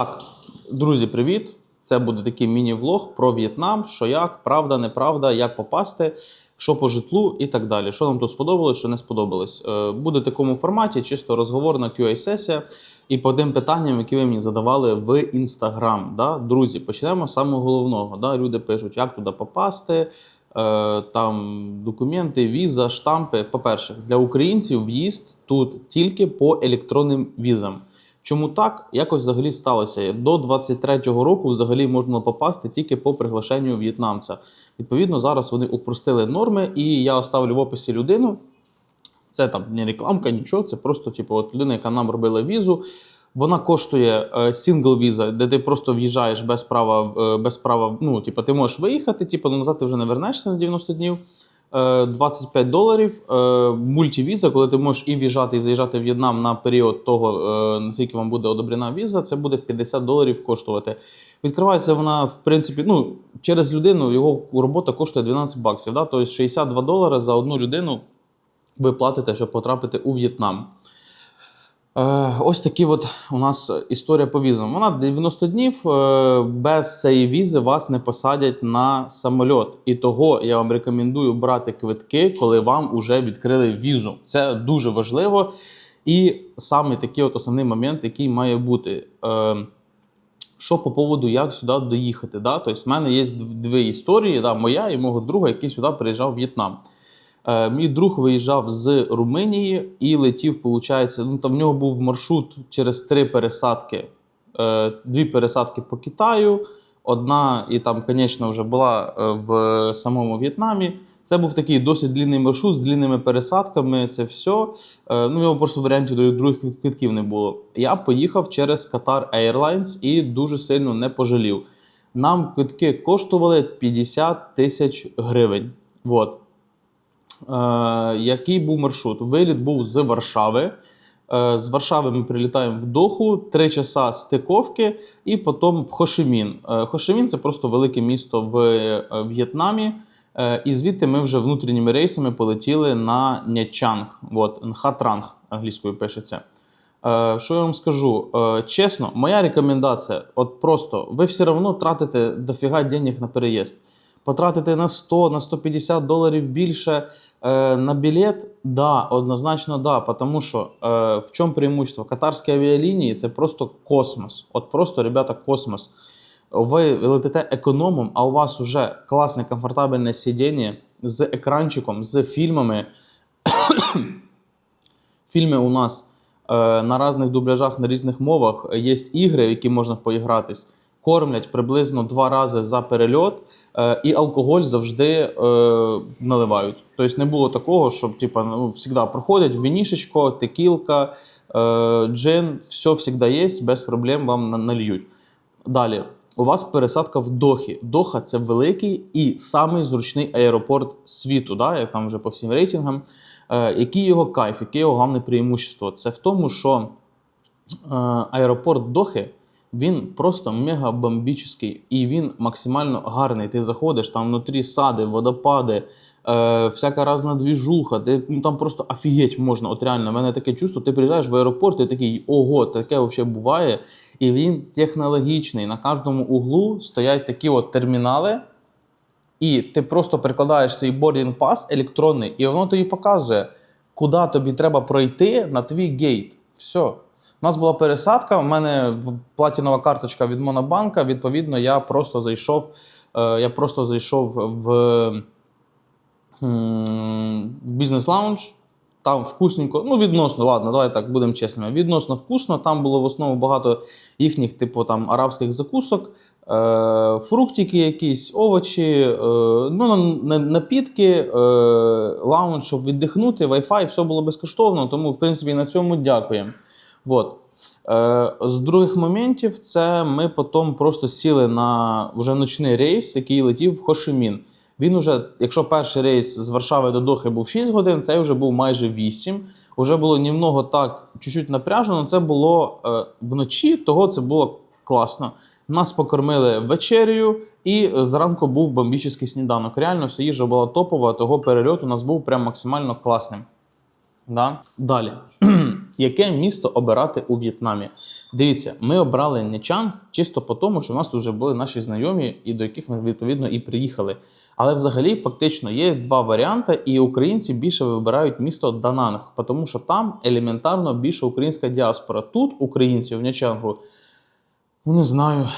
Так, друзі, привіт! Це буде такий міні-влог про В'єтнам, що як, правда, неправда, як попасти, що по житлу і так далі. Що нам тут сподобалось, що не сподобалось. Е, Буде в такому форматі, чисто розговорна QA-сесія і по тим питанням, які ви мені задавали в інстаграм. Да? Друзі, почнемо з самого головного. Да? Люди пишуть, як туди попасти. е, Там документи, віза, штампи. По-перше, для українців в'їзд тут тільки по електронним візам. Чому так? Якось взагалі сталося. До 23-го року взагалі можна попасти тільки по приглашенню в'єтнамця. Відповідно, зараз вони упростили норми, і я оставлю в описі людину. Це там не рекламка, нічого, це просто типу, от людина, яка нам робила візу. Вона коштує сингл віза, де ти просто в'їжджаєш без права, е, без права. Ну, типу, ти можеш виїхати, типу, назад ти вже не вернешся на 90 днів. Е, 25 доларів. мультівіза, Мультивіза, коли ти можеш і в'їжджати, і заїжджати в В'єтнам на період того, е, наскільки вам буде одобрена віза, це буде 50 доларів коштувати. Відкривається вона, в принципі, ну, через людину його робота коштує 12 баксів. Да? Тобто 62 долари за одну людину ви платите, щоб потрапити у В'єтнам. Е, ось такі от у нас історія по візам. Вона 90 днів. е, Без цієї візи вас не посадять на самольот. І того я вам рекомендую брати квитки, коли вам вже відкрили візу. Це дуже важливо. І саме такий от основний момент, який має бути. Е, Що по поводу, як сюди доїхати? Да? Тобто, в мене є дві історії: да, моя і мого друга, який сюди приїжджав в В'єтнам. Е, Мій друг виїжджав з Румунії і летів, виходить, ну там в нього був маршрут через три пересадки. Е, Дві пересадки по Китаю, одна, і там, звісно, вже була е, в самому В'єтнамі. Це був такий досить длинний маршрут з длинними пересадками. Це все. Ну, в нього просто варіантів до других квитків не було. Я поїхав через Qatar Airlines і дуже сильно не пожалів. Нам квитки коштували 50 тисяч гривень. Вот. Е, який був маршрут? Виліт був з Варшави. Е, з Варшави ми прилітаємо в Доху, три часа стиковки, і потім в Хошимін. Е, Хошимін це просто велике місто в В'єтнамі. І звідти ми вже внутрішніми рейсами полетіли на Нячанг. От, Нхатранг англійською пишеться. Що я вам скажу? Чесно, моя рекомендація: от просто ви все одно тратите дофіга денег на переїзд. Потратити на 100, на 150 доларів більше е, на білет, да, однозначно да. Тому що е, в чому преимущество? Катарські авіалінії це просто космос. От просто, ребята, космос. Ви летите економом, а у вас вже класне, комфортабельне сидіння з екранчиком, з фільмами. Фільми у нас е, на різних дубляжах, на різних мовах. Є ігри, в які можна поігратись. Кормлять приблизно два рази за перельот, е, і алкоголь завжди е, наливають. Тобто не було такого, щоб типа, ну, завжди проходять вінішечко, текілка, е, джин, все завжди є, без проблем вам нальють. Далі, у вас пересадка в Дохі. Доха це великий і самий зручний аеропорт світу, да, як там вже по всім рейтингам. Е, який його кайф, яке його головне преимущество? Це в тому, що е, аеропорт Дохи він просто мега бомбічний і він максимально гарний. Ти заходиш, там внутрі сади, водопади, е, всяка різна двіжуха. Ти, ну, там просто офігеть можна. От реально, в мене таке чувство, ти приїжджаєш в аеропорт і такий, ого, таке взагалі буває. І він технологічний. На кожному углу стоять такі от термінали. І ти просто прикладаєш свій boarding pass електронний, і воно тобі показує, куди тобі треба пройти на твій гейт. Все. У нас була пересадка, у мене платінова карточка від Монобанка. Відповідно, я просто зайшов, е, я просто зайшов в бізнес-лаунж. Там вкусненько, ну відносно, ладно, давай так будемо чесними. Відносно вкусно. Там було в основному багато їхніх, типу там арабських закусок, е, фруктики, якісь овочі, е, ну, на- на- напітки, е, лаунж, щоб віддихнути, Wi-Fi, все було безкоштовно, тому, в принципі, на цьому дякуємо. Вот. Е, з других моментів, це ми потім просто сіли на вже ночний рейс, який летів в Хошимін. Він уже, якщо перший рейс з Варшави до Дохи був 6 годин, цей вже був майже 8. Уже було німного так, чуть-чуть напряжено, це було е, вночі, того це було класно. Нас покормили вечерею, і зранку був бомбічний сніданок. Реально, вся їжа була топова, того перельот у нас був прям максимально класним. Да? Далі. Яке місто обирати у В'єтнамі? Дивіться, ми обрали Нячанг чисто по тому, що в нас вже були наші знайомі, і до яких ми відповідно і приїхали. Але взагалі фактично є два варіанти, і українці більше вибирають місто Дананг, тому що там елементарно більше українська діаспора. Тут українців в Нячангу, ну не знаю,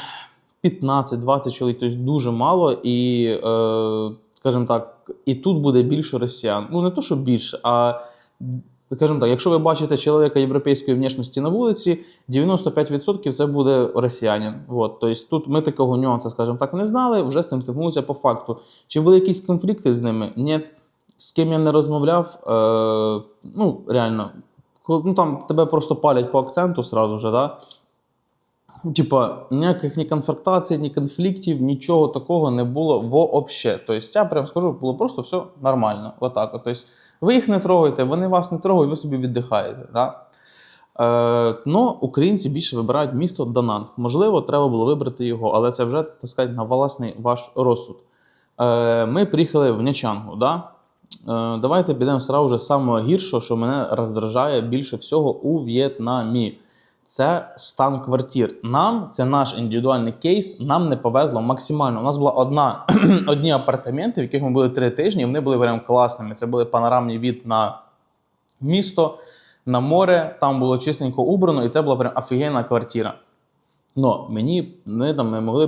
15-20 чоловік, тобто дуже мало. І, е, скажімо так, і тут буде більше росіян. Ну не то, що більше, а скажімо так, якщо ви бачите чоловіка європейської внешності на вулиці, 95% це буде росіянин. От, тобто тут ми такого нюансу, скажімо так, не знали, вже з цим стикнулися по факту. Чи були якісь конфлікти з ними? Ні. З ким я не розмовляв, е, ну реально, ну там тебе просто палять по акценту сразу же, да? Типа, ніяких ні конфронтацій, ні конфліктів, нічого такого не було вообще. Тобто, я прям скажу, було просто все нормально. Отак. от. Тобто, ви їх не трогаєте, вони вас не трогають, ви собі віддихаєте. Да? Е, ну, українці більше вибирають місто Дананг. Можливо, треба було вибрати його, але це вже, так сказати, на власний ваш розсуд. Е, ми приїхали в Нячангу. Да? Е, давайте підемо сразу з самого гіршого, що мене роздражає більше всього у В'єтнамі. Це стан квартир. Нам це наш індивідуальний кейс. Нам не повезло максимально. У нас була одна одні апартаменти, в яких ми були три тижні. Вони були прям класними. Це були панорамні від на місто, на море. Там було чистенько убрано, і це була прям офігенна квартира. Но мені ми там не могли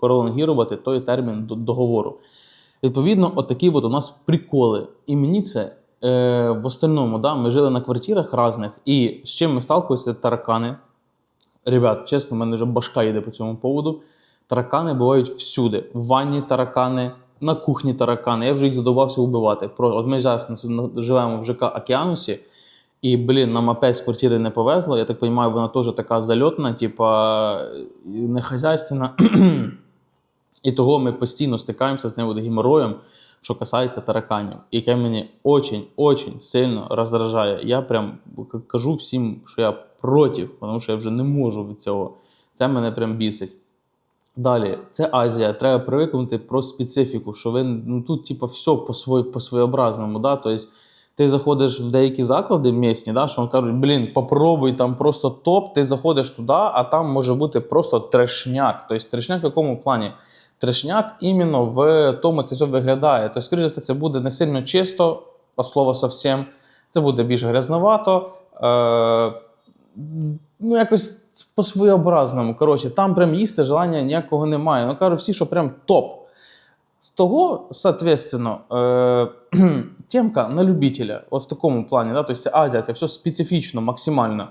пролонгірувати той термін договору. Відповідно, отакі от у нас приколи. І мені це е, в остальному, да, ми жили на квартирах різних, і з чим ми сталкувалися, це таракани. Ребят, чесно, в мене вже башка йде по цьому поводу. Таракани бувають всюди. В ванні таракани, на кухні таракани. Я вже їх задовбався вбивати. Про, от ми зараз живемо в ЖК Океанусі, і, блін, нам опять з квартири не повезло. Я так розумію, вона теж така зальотна, типа не хазяйственна. І того ми постійно стикаємося з цим геморроєм, що касається тараканів, яке мені очень-очень сильно роздражає. Я прям кажу всім, що я проти, тому що я вже не можу від цього. Це мене прям бісить. Далі, це Азія. Треба привикнути про специфіку, що ви ну, тут, типу, все по своєобразному. Да? Тобто, ти заходиш в деякі заклади місні, да, що кажуть, блін, попробуй там просто топ, ти заходиш туди, а там може бути просто трешняк. Тобто трешняк в якому плані? Трешняк іменно в тому, як це все виглядає. Тобто, скоріше це буде не сильно чисто, а слово совсем. Це буде більш грязновато. Е- ну, якось по своєобразному. Коротше, там прям їсти желання ніякого немає. Ну, кажуть всі, що прям топ. З того, соответственно, е, темка на любителя, от в такому плані, да, тобто Азія, це все специфічно, максимально.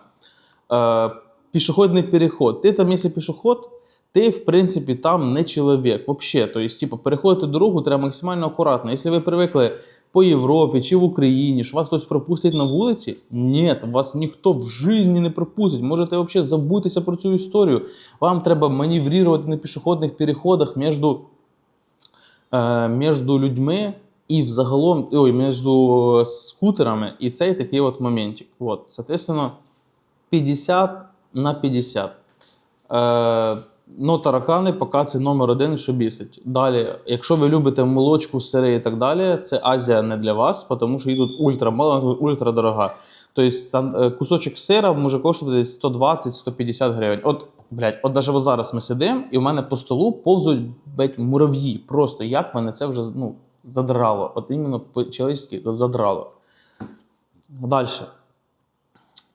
Е, пішохідний переход. Ти там, якщо пішоход, ти, в принципі, там не чоловік. Вообще, тобто, типу, переходити дорогу треба максимально акуратно. Якщо ви привикли по Європі чи в Україні, що вас хтось пропустить на вулиці, ні, вас ніхто в житті не пропустить. Можете взагалі забутися про цю історію. Вам треба маневрувати на пішохідних переходах між е, людьми і взагалом ой, між скутерами, і цей такий от моментик. От, соответственно, 50 на 50. Е, ну, таракани поки це номер один, що бісить. Далі, якщо ви любите молочку, сири і так далі, це Азія не для вас, тому що її тут ультра мало, ультра дорога. Тобто е, кусочок сира може коштувати десь 120-150 гривень. От, блядь, от навіть зараз ми сидимо, і в мене по столу повзуть блядь, мурав'ї. Просто як мене це вже ну, задрало. От іменно по-чоловічськи задрало. Далі.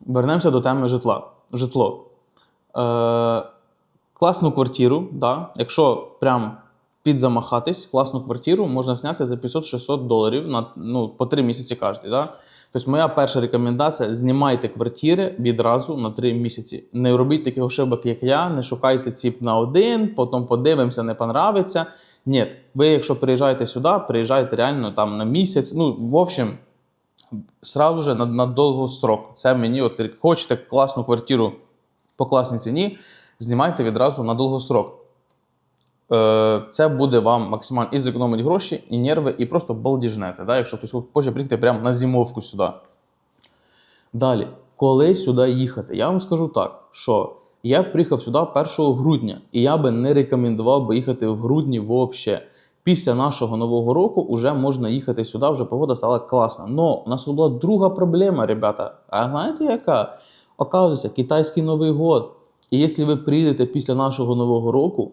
Вернемося до теми житла. Житло. Е, класну квартиру, да, якщо прям підзамахатись, класну квартиру можна зняти за 500-600 доларів на, ну, по 3 місяці кожен. Да? Тобто, моя перша рекомендація: знімайте квартири відразу на 3 місяці. Не робіть таких ошибок, як я, не шукайте ціп на один, потім подивимося, не понравиться. Ні, ви, якщо приїжджаєте сюди, приїжджаєте реально там на місяць. Ну, в общем, сразу же на, на довгострок. Це мені, от хочете класну квартиру по класній ціні, знімайте відразу на довгострок. Е, Це буде вам максимально і зекономить гроші, і нерви, і просто балдіжнете, да, якщо хтось хоче приїхати прямо на зимовку сюди. Далі, коли сюди їхати? Я вам скажу так, що я приїхав сюди 1 грудня, і я би не рекомендував би їхати в грудні взагалі. після нашого нового року вже можна їхати сюди, вже погода стала класна. Но у нас була друга проблема, ребята. А знаєте яка? Оказується, китайський Новий год. І якщо ви приїдете після нашого нового року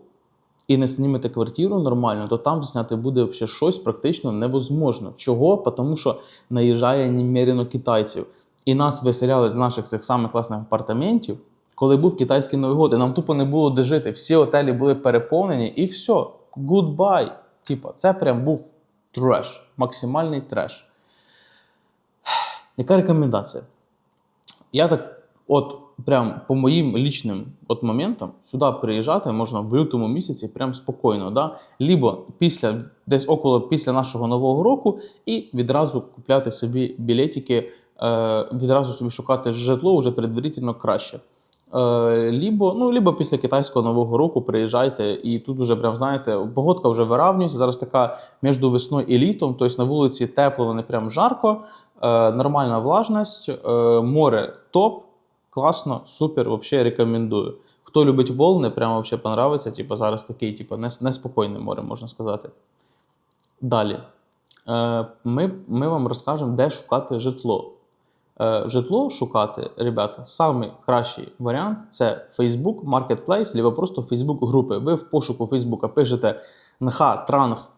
і не знімете квартиру нормально, то там зняти буде взагалі щось практично невозможно. Чого? Тому що наїжджає немерено китайців. І нас виселяли з наших цих самих класних апартаментів, коли був китайський Новий год, і нам тупо не було де жити. Всі готелі були переповнені, і все. Goodbye. Типа, це прям був треш, максимальний треш. Яка рекомендація? Я так, от прям по моїм лічним от моментам, сюди приїжджати можна в лютому місяці прям спокійно. Да? Лібо після, десь около після нашого нового року, і відразу купляти собі білетики, е, відразу собі шукати житло вже предварительно краще. Е, лібо, ну, лібо після китайського нового року приїжджайте, і тут вже прям знаєте, погодка вже виравнюється. Зараз така між весною і літом, тобто на вулиці тепло, не прям жарко, е, нормальна влажність, е, море топ, класно, супер, взагалі рекомендую. Хто любить волни, прямо взагалі понравиться. Типу, зараз такий, типу, неспокійне море, можна сказати. Далі. Е, Ми, ми вам розкажемо, де шукати житло. Е, Житло шукати, ребята, самий кращий варіант це Facebook Marketplace, або просто Facebook групи. Ви в пошуку Facebook пишете НХ Транг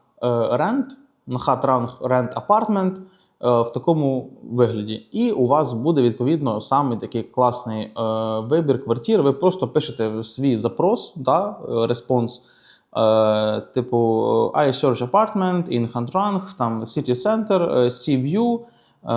Рент, НХ Транг Рент Апартмент в такому вигляді. І у вас буде відповідно самий такий класний е, вибір квартир. Ви просто пишете свій запрос, да, е, респонс. Е, типу I search apartment in Handrang, там City Center, е, Sea View, е,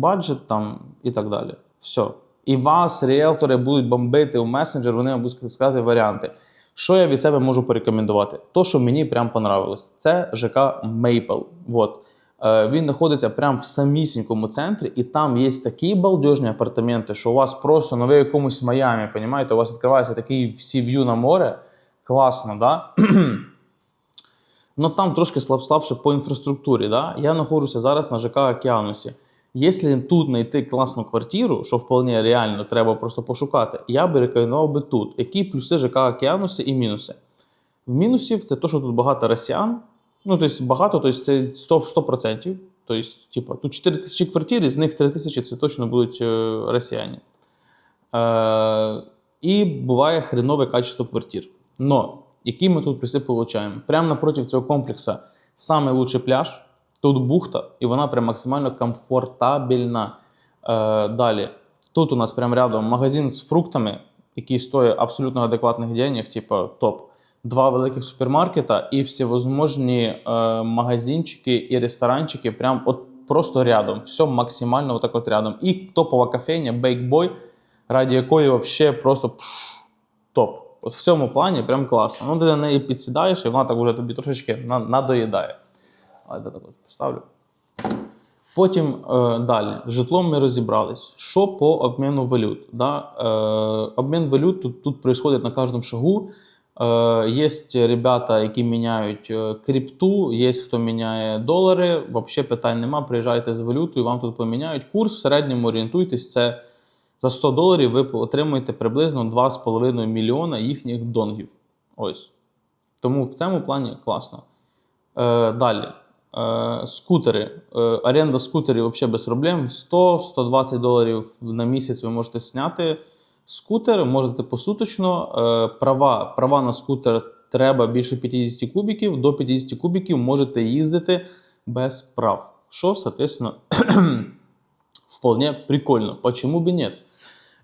budget там і так далі. Все. І вас, ріелтори, будуть бомбити у месенджер, вони вам будуть сказати варіанти. Що я від себе можу порекомендувати? То, що мені прям понравилось, це ЖК Maple. Вот. Е, Він знаходиться прямо в самісінькому центрі, і там є такі балдежні апартаменти, що у вас просто ну, якомусь Майамі, понімаєте? У вас відкривається такий всі в'ю на море. Класно, да? Ну там трошки слаб слабше по інфраструктурі. Да? Я знаходжуся зараз на ЖК Океанусі. Якщо тут знайти класну квартиру, що вполне реально треба просто пошукати, я би рекомендував би тут. Які плюси ЖК Океанусі і мінуси? В мінусів це те, що тут багато росіян. Ну, тобто багато, тобто це 100%. 100%. Тобто, типу, тут 4 тисячі квартир, з них 3 тисячі це точно будуть е, росіяни. Е, і буває хренове качество квартир. Но які ми тут плюси получаємо? Прямо напроти цього комплексу лучший пляж. Тут бухта, і вона прям максимально комфортабельна. Е, далі. Тут у нас прямо рядом магазин з фруктами, який стоїть абсолютно адекватних денег, типу топ. Два великих супермаркета і всевозможні е, магазинчики і ресторанчики прям от просто рядом. Все максимально отак от рядом. І топова кофейня Bake Boy, раді якої вообще просто пш, топ. От в цьому плані прям класно. Ну, ти на неї підсідаєш, і вона так вже тобі трошечки надоїдає. Але я так от поставлю. Потім е, далі. Житлом ми розібрались. Що по обміну валют? Да? Е, обмін валют тут, тут происходит на кожному шагу. Є ребята, які міняють е, крипту, є хто міняє долари. Взагалі питань нема. Приїжджайте з валютою, вам тут поміняють курс. В середньому орієнтуйтесь, це за 100 доларів ви отримуєте приблизно 2,5 мільйона їхніх донгів. Ось. Тому в цьому плані класно. Е, далі. Е, скутери. Е, оренда скутерів взагалі без проблем. 100-120 доларів на місяць ви можете зняти скутер, можете посуточно. Е, права, права на скутер треба більше 50 кубіків. До 50 кубіків можете їздити без прав. Що, соответственно, вполне прикольно. Почему бы нет?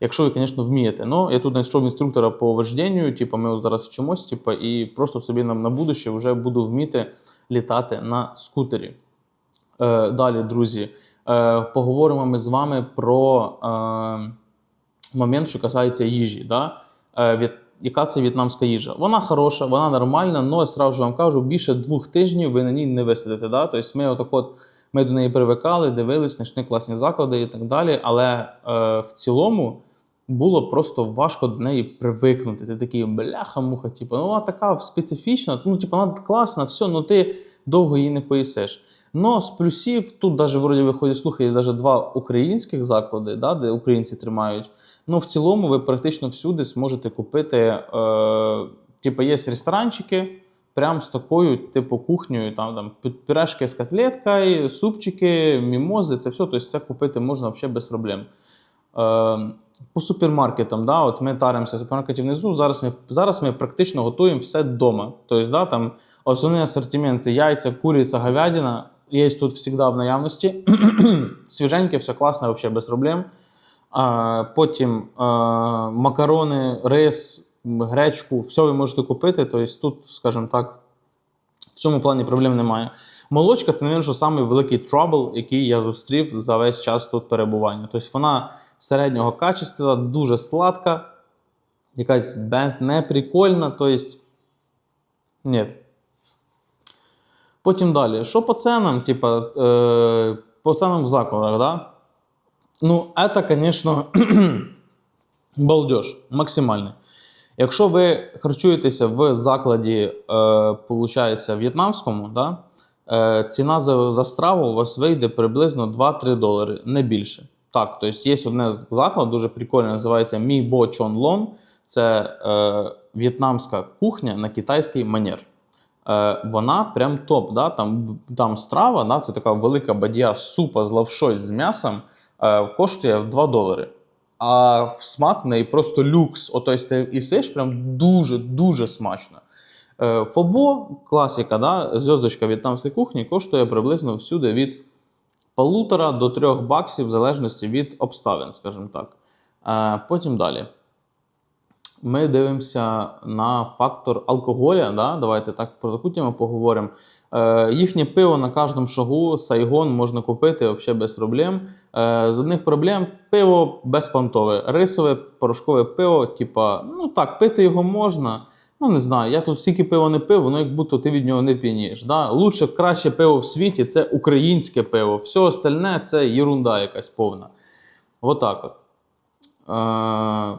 Якщо ви, звісно, вмієте. Ну, я тут знайшов інструктора по вожденню, типу, ми зараз вчимось, типу, і просто собі нам на будуще вже буду вміти літати на скутері. Е, далі, друзі, е, поговоримо ми з вами про е, момент, що касається їжі. Да? Е, від, яка це в'єтнамська їжа? Вона хороша, вона нормальна, але сразу вам кажу, більше двох тижнів ви на ній не висидите. Да? Тобто ми отак от. Ми до неї привикали, дивились, знайшли класні заклади і так далі. Але е, в цілому було просто важко до неї привикнути. Ти такий бляха-муха, типу, ну вона така специфічна, ну, типу, вона класна, все, ну ти довго її не поїсиш. Но з плюсів тут навіть вроді виходять слухи, є навіть два українських заклади, да, де українці тримають. Ну, в цілому, ви практично всюди зможете купити. Е, типу, є ресторанчики. прям з такою, типу, кухнею, там, там пюрешки з котлеткою, супчики, мімози, це все. Тобто це купити можна взагалі без проблем. Е, по супермаркетам, да, от ми таримося супермаркетів внизу. Зараз ми, зараз ми практично готуємо все вдома. Тобто, да, там основний асортимент це яйця, куриця, говядина. Є тут завжди в наявності. Свіженьке, все класно, взагалі без проблем. Потім макарони, рис, гречку, все ви можете купити. Тобто тут, скажімо так, в цьому плані проблем немає. Молочка це, що самий великий трабл, який я зустрів за весь час тут перебування. Тобто вона середнього качества, дуже сладка, якась без неприкольна. Тобто, ні. Потім далі. Що по ценам? Типа, е, по ценам в закладах, да? Ну, это, конечно, балдеж максимальний. Якщо ви харчуєтеся в закладі, е, в'єтнамському, да, е, ціна за, за страву у вас вийде приблизно 2-3 долари, не більше. Так, тобто є одне з закладів, дуже прикольне, називається Мі Бо Чон Лон. Це е, в'єтнамська кухня на китайський манер. Е, вона прям топ. Да? Там, там страва, да? це така велика бадья супа з лавшою з м'ясом, коштує 2 долари. А смак в неї просто люкс. Ото ти ісиш прям дуже-дуже смачно. Е, Фобо, класика, да? зв'язочка в'єтнамської кухні, коштує приблизно всюди від полутора до трьох баксів, в залежності від обставин, скажімо так. Е, Потім далі. Ми дивимося на фактор алкоголя. Да? Давайте так про таку тему поговоримо. Е, їхнє пиво на кожному шагу, сайгон можна купити взагалі без проблем. Е, з одних проблем пиво безпонтове, рисове, порошкове пиво, типа, ну так, пити його можна. Ну, не знаю, я тут стільки пива не пив, воно як будто ти від нього не п'янієш. Да? Лучше краще пиво в світі це українське пиво. Все остальне це єрунда якась повна. Отак от. Е,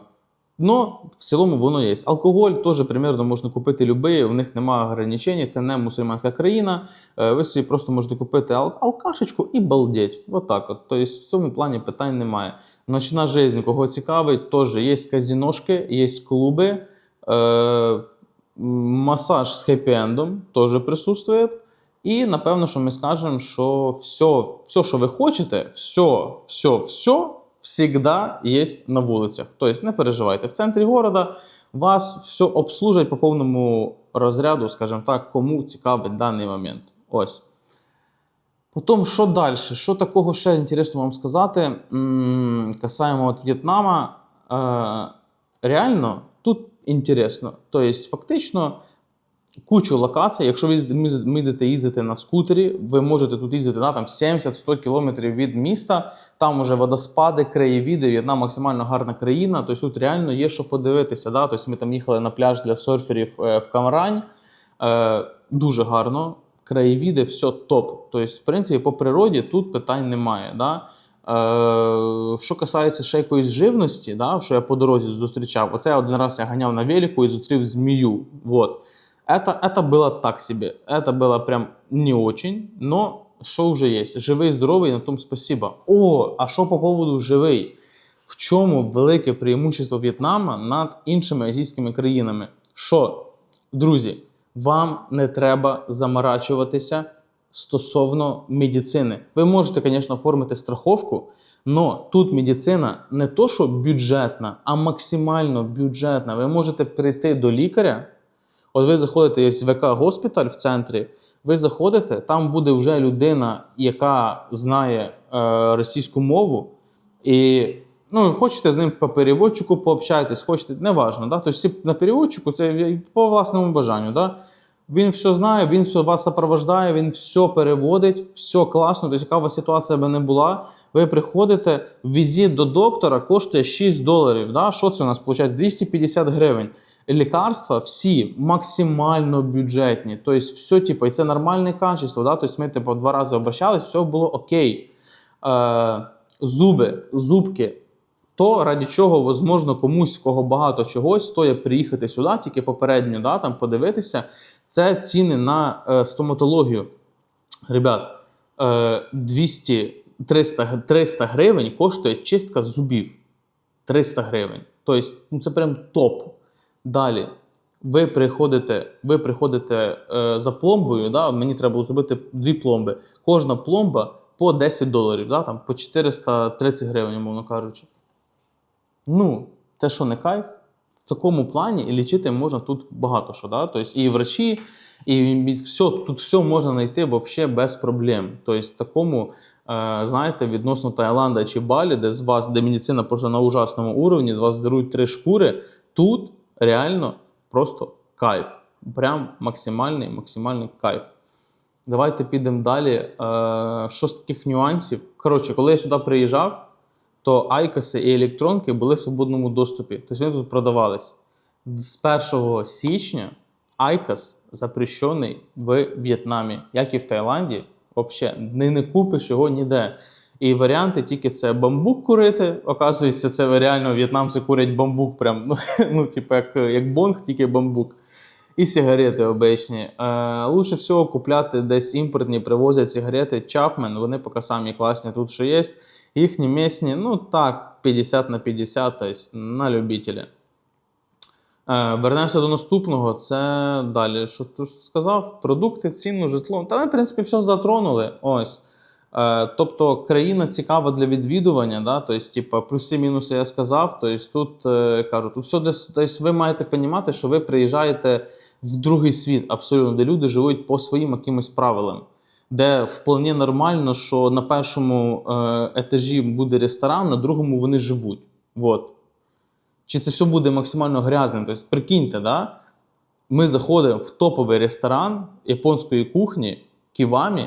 Ну, в цілому воно є. Алкоголь теж примерно можна купити любий, в них немає ограничень, це не мусульманська країна. Е, Ви собі просто можете купити ал- алкашечку і балдеть. Отак от. Тобто в цьому плані питань немає. Ночна жизнь, кого цікавить, теж є казіношки, є клуби, е, масаж з хеппі-ендом теж присутствує. І напевно, що ми скажемо, що все, все, що ви хочете, все, все, все всегда є на вулицях. Тобто не переживайте, в центрі города вас все обслужать по повному розряду, скажімо так, кому цікавить даний момент. Ось. Потім, що далі? Що такого ще інтересно вам сказати? Касаємо от В'єтнама. Е, реально тут інтересно. Тобто, фактично, кучу локацій. Якщо ви ми їздити на скутері, ви можете тут їздити там 70-100 кілометрів від міста. Там уже водоспади, краєвіди. В'єтнам максимально гарна країна. Тобто тут реально є що подивитися. Да? Тобто ми там їхали на пляж для серферів е, в Камрань. Е, дуже гарно. Краєвіди, все топ. Тобто, в принципі, по природі тут питань немає. Да? Е, що касається ще якоїсь живності, да, що я по дорозі зустрічав, оце один раз я ганяв на велику і зустрів змію. Вот. Это, это было так себе. Это было прям не очень, но що вже є? Живий, здоровий, на тому спасибо. О, а що по поводу живий? В чому велике преимущество В'єтнама над іншими азійськими країнами? Що, друзі, вам не треба заморачуватися стосовно медицини. Ви можете, звісно, оформити страховку, але тут медицина не то, що бюджетна, а максимально бюджетна. Ви можете прийти до лікаря. От ви заходите є ВК госпіталь в центрі, ви заходите, там буде вже людина, яка знає е, російську мову, і ну, хочете з ним по переводчику пообщайтесь, хочете, неважно. Да? Тобто на переводчику це по власному бажанню. Да? Він все знає, він все вас сопровождає, він все переводить, все класно. Тобто, яка у вас ситуація би не була, ви приходите, візит до доктора коштує 6 доларів. Да? Що це у нас виходить? 250 гривень. Лікарства всі максимально бюджетні. Тобто, все, типу, і це нормальне качество. Да? Тобто, ми типу, два рази обращались, все було окей. Е, зуби, зубки. То, раді чого, возможно, комусь, кого багато чогось, стоїть приїхати сюди, тільки попередньо да, там, подивитися, це ціни на е, стоматологію. Ребят, е, 200 300, 300 гривень коштує чистка зубів. 300 гривень. Тобто, ну, це прям топ. Далі. ви приходите, ви приходите е, за пломбою, да, мені треба зробити дві пломби. Кожна пломба по 10 доларів, да, там, по 430 гривень, умовно кажучи. Ну, це що не кайф? В такому плані і лічити можна тут багато що. Да? Тобто і врачі, і все, тут все можна знайти вообще без проблем. Тобто, такому, е, знаєте, відносно Таїланда чи Балі, де з вас, де медицина просто на ужасному уровні, з вас здерують три шкури, тут реально просто кайф. Прям максимальний, максимальний кайф. Давайте підемо далі. Е, що з таких нюансів? Коротше, коли я сюди приїжджав, то айкоси і електронки були в свободному доступі. Тобто вони тут продавались. З 1 січня айкос запрещений в В'єтнамі, як і в Таїланді. Взагалі, не, не купиш його ніде. І варіанти тільки це бамбук курити. Оказується, це реально в'єтнамці курять бамбук, прям, ну, ну типу, як, як бонг, тільки бамбук. І сигарети обичні. Е, лучше всього купляти десь імпортні, привозять сигарети Chapman, вони поки самі класні тут, що є. Їхні місні, ну так, 50 на 50, тобто на любителя. Е, вернемося до наступного. Це далі. Що ти сказав? Продукти, ціну, житло. Та ми, в принципі, все затронули. Ось. Е, тобто країна цікава для відвідування, да? тобто, типу, плюси-мінуси я сказав. Тобто, тут е, кажу, тут все десь, тобто, ви маєте розуміти, що ви приїжджаєте в другий світ, абсолютно, де люди живуть по своїм якимось правилам. Де вполне нормально, що на першому е, етажі буде ресторан, на другому вони живуть. Вот. Чи це все буде максимально грязним? Тобто, прикиньте, да? ми заходимо в топовий ресторан японської кухні Ківамі,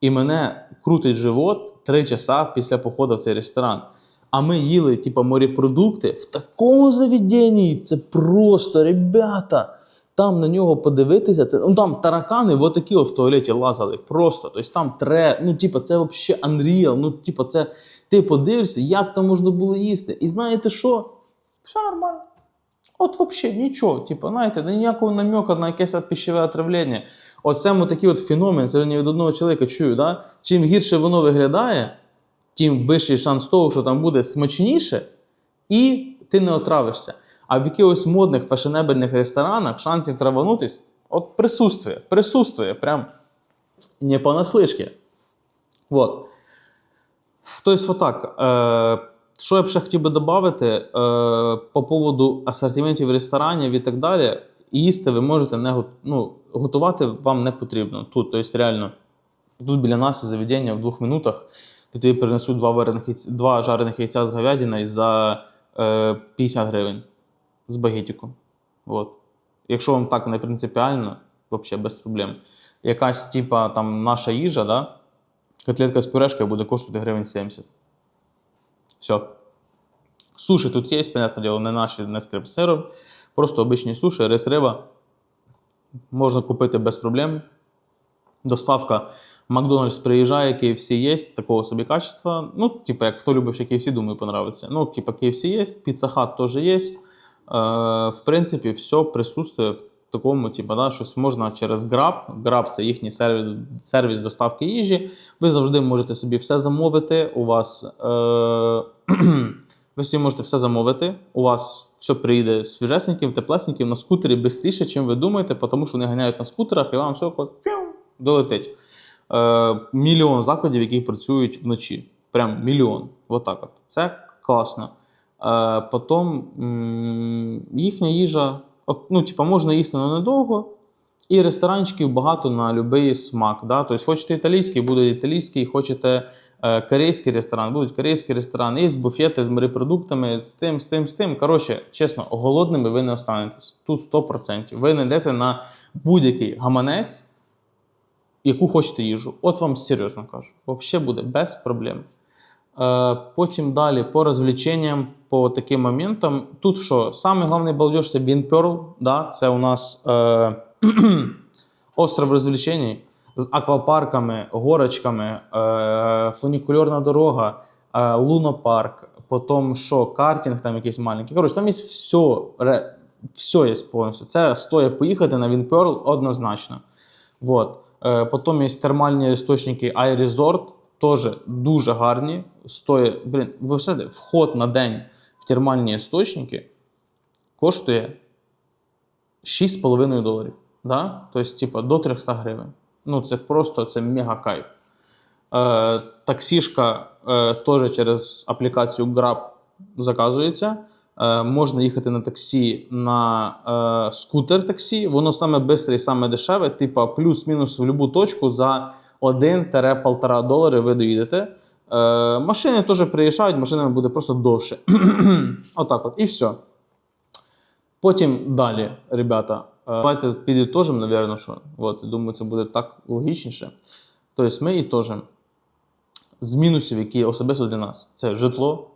і мене крутить живот три часа після походу в цей ресторан. А ми їли, типу, морепродукти в такому заведенні. Це просто, ребята. Там на нього подивитися, це ну там таракани в отакі в туалеті лазали. Просто. Тобто там тре, ну, типу, це взагалі unreal. Ну, типу, це ти подивишся, як там можна було їсти. І знаєте що? Все нормально. От взагалі нічого. Типу, знаєте, ніякого намека на якесь пищеве отравлення. От саме такий от феномен, я від одного чоловіка чую. Да? Чим гірше воно виглядає, тим вищий шанс того, що там буде смачніше, і ти не отравишся. А в якихось модних фешенебельних ресторанах шансів траванутись от присутствує. Присутствує, прям не понаслишки. Вот. Тобто, отак. Е, що я б ще хотів би додати е, по поводу асортиментів ресторанів і так далі. Їсти ви можете не ну, готувати вам не потрібно. Тут, тобто, реально, тут біля нас заведення в двох минутах, де тобі принесуть два, варених яйця, два жарених яйця з говядиною за е, 50 гривень з багетиком. От. Якщо вам так не принципіально, взагалі без проблем. Якась типа там наша їжа, да? котлетка з пюрешкою буде коштувати гривень 70. Все. Суші тут є, понятне діло, не наші, не з крем-сиром. Просто обичні суші, рис риба. Можна купити без проблем. Доставка Макдональдс приїжджає, KFC є, такого собі качества. Ну, типа, як хто любить ще KFC, думаю, понравиться. Ну, типа, KFC є, Pizza Hut теж є. Е, в принципі, все присутствує в такому, типу, да, щось можна через Grab. Grab – це їхній сервіс, сервіс доставки їжі. Ви завжди можете собі все замовити. У вас е, ви собі можете все замовити. У вас все прийде свіжесеньким, теплесеньким на скутері швидше, чим ви думаєте, тому що вони ганяють на скутерах і вам все фіу, долетить. Е, мільйон закладів, які працюють вночі. Прям мільйон. Отак от. Це класно. Е, потім їхня їжа, ну, типа, можна їсти але недовго. І ресторанчиків багато на будь-який смак. Да? Тобто, хочете італійський, буде італійський, хочете корейський ресторан, будуть корейські ресторани, є буфети з морепродуктами, з тим, з тим, з тим. Коротше, чесно, голодними ви не останетесь. Тут 100%. Ви знайдете на будь-який гаманець, яку хочете їжу. От вам серйозно кажу. Взагалі буде без проблем. Е, Потім далі по розвлеченням, по таким моментам. Тут що? Саме головний балдеж це Вінперл. Да? Це у нас е, остров розвлечень з аквапарками, горочками, е, фунікульорна дорога, е, лунопарк, потім що, картинг там якийсь маленький. Коротше, там є все, все є повністю. Це стоїть поїхати на Вінперл однозначно. Вот. Е, Потім є термальні істочники iResort, теж дуже гарні. Стоїть, блін, ви все, вход на день в термальні істочники коштує 6,5 доларів. Да? Тобто, типа, до 300 гривень. Ну, це просто це мега кайф. Е, таксішка е, теж через аплікацію Grab заказується. Е, можна їхати на таксі на е, скутер таксі. Воно саме швидке і саме дешеве, типа плюс-мінус в будь-яку точку за 1-1,5 долари ви доїдете. Е, машини теж приїжджають, машинами буде просто довше. Отак от. І все. Потім далі, ребята, давайте підітожимо, напевно, що. От, думаю, це буде так логічніше. Тобто ми ітожимо з мінусів, які особисто для нас: це житло,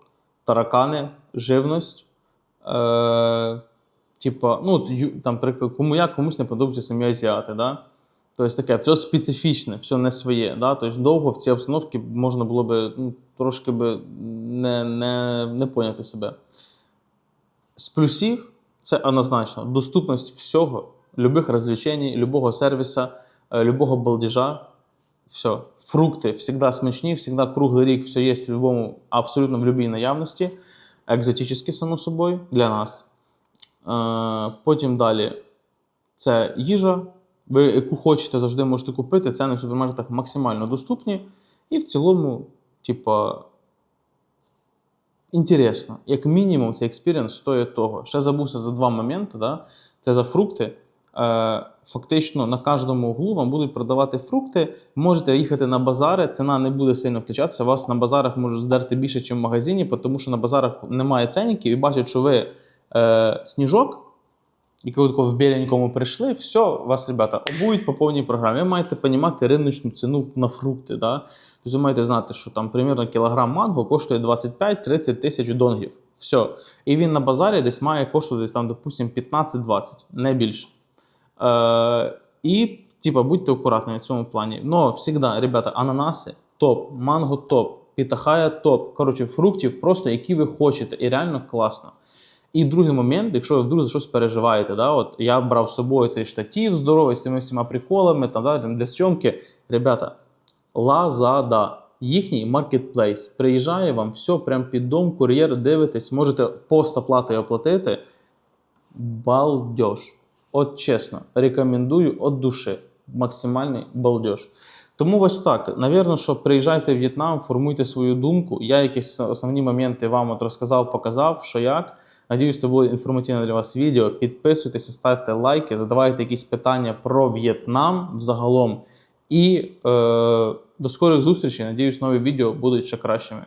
таракани, живність. Е, типа, ну, там, кому як, комусь не подобаються самі азіати. Да? Тобто таке, все специфічне, все не своє. Да? Тобто довго в цій обстановці можна було би ну, трошки би не, не, не поняти себе. З плюсів це однозначно доступність всього, любих розвлечень, любого сервіса, е, любого балдежа. Все. Фрукти завжди смачні, завжди круглий рік все є в любому, абсолютно в будь-якій наявності. Екзотичні, само собою, для нас. Е, потім далі це їжа. Ви яку хочете, завжди можете купити. Ціни в супермаркетах максимально доступні. І в цілому, типа, інтересно. Як мінімум, цей експірієнс стоїть того. Ще забувся за два моменти. Да? Це за фрукти. Е, фактично на кожному углу вам будуть продавати фрукти. Можете їхати на базари, ціна не буде сильно включатися. Вас на базарах можуть здерти більше, ніж в магазині, тому що на базарах немає ценників і бачать, що ви е, сніжок, і коли в біленькому прийшли, все, вас, ребята, обують по повній програмі. Ви маєте розуміти риночну ціну на фрукти. Да? Тобто ви маєте знати, що там примірно кілограм манго коштує 25-30 тисяч донгів. Все. І він на базарі десь має коштувати десь там, допустимо, 15-20, не більше. Е, і, типа, будьте акуратні на цьому плані. Но завжди, ребята, ананаси топ, манго топ, пітахая топ. Коротше, фруктів просто які ви хочете, і реально класно. І другий момент, якщо ви вдруг за щось переживаєте, да, от я брав з собою цей штатів здоровий з цими всіма приколами там, да, для зйомки. Ребята, Лазада. Їхній маркетплейс приїжджає вам все прямо під дом, кур'єр, дивитесь, можете постоплатою оплатити. Балдеж. От чесно, рекомендую від душі. Максимальний балдеж. Тому ось так. Навірно, що приїжджайте в В'єтнам, формуйте свою думку. Я якісь основні моменти вам от розказав, показав, що як. Надіюсь, це було інформативне для вас відео. Підписуйтеся, ставте лайки, задавайте якісь питання про В'єтнам взагалом. І е, до скорих зустрічей. Надіюсь, нові відео будуть ще кращими.